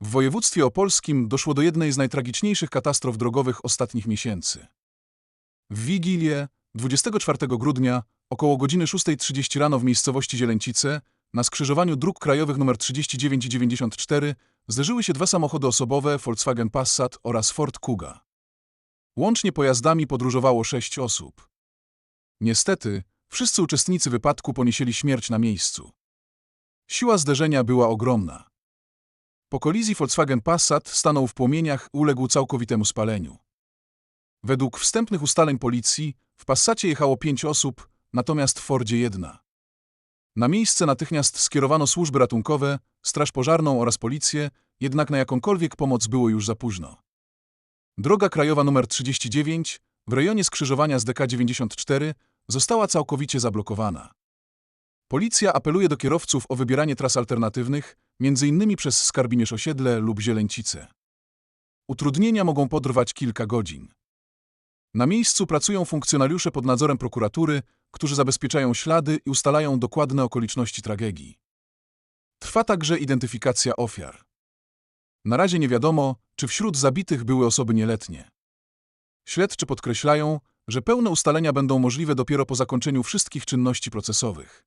W województwie opolskim doszło do jednej z najtragiczniejszych katastrof drogowych ostatnich miesięcy. W Wigilię 24 grudnia około godziny 6.30 rano w miejscowości Zielęcice na skrzyżowaniu dróg krajowych nr 39 i 94 zderzyły się dwa samochody osobowe Volkswagen Passat oraz Ford Kuga. Łącznie pojazdami podróżowało sześć osób. Niestety, wszyscy uczestnicy wypadku poniesieli śmierć na miejscu. Siła zderzenia była ogromna. Po kolizji Volkswagen Passat stanął w płomieniach uległ całkowitemu spaleniu. Według wstępnych ustaleń policji w Passacie jechało pięć osób, natomiast w Fordzie jedna. Na miejsce natychmiast skierowano służby ratunkowe, straż pożarną oraz policję, jednak na jakąkolwiek pomoc było już za późno. Droga krajowa nr 39 w rejonie skrzyżowania z DK 94 została całkowicie zablokowana. Policja apeluje do kierowców o wybieranie tras alternatywnych, m.in. przez Skarbiniesz Osiedle lub Zielęcice. Utrudnienia mogą potrwać kilka godzin. Na miejscu pracują funkcjonariusze pod nadzorem prokuratury, którzy zabezpieczają ślady i ustalają dokładne okoliczności tragedii. Trwa także identyfikacja ofiar. Na razie nie wiadomo, czy wśród zabitych były osoby nieletnie. Śledczy podkreślają, że pełne ustalenia będą możliwe dopiero po zakończeniu wszystkich czynności procesowych.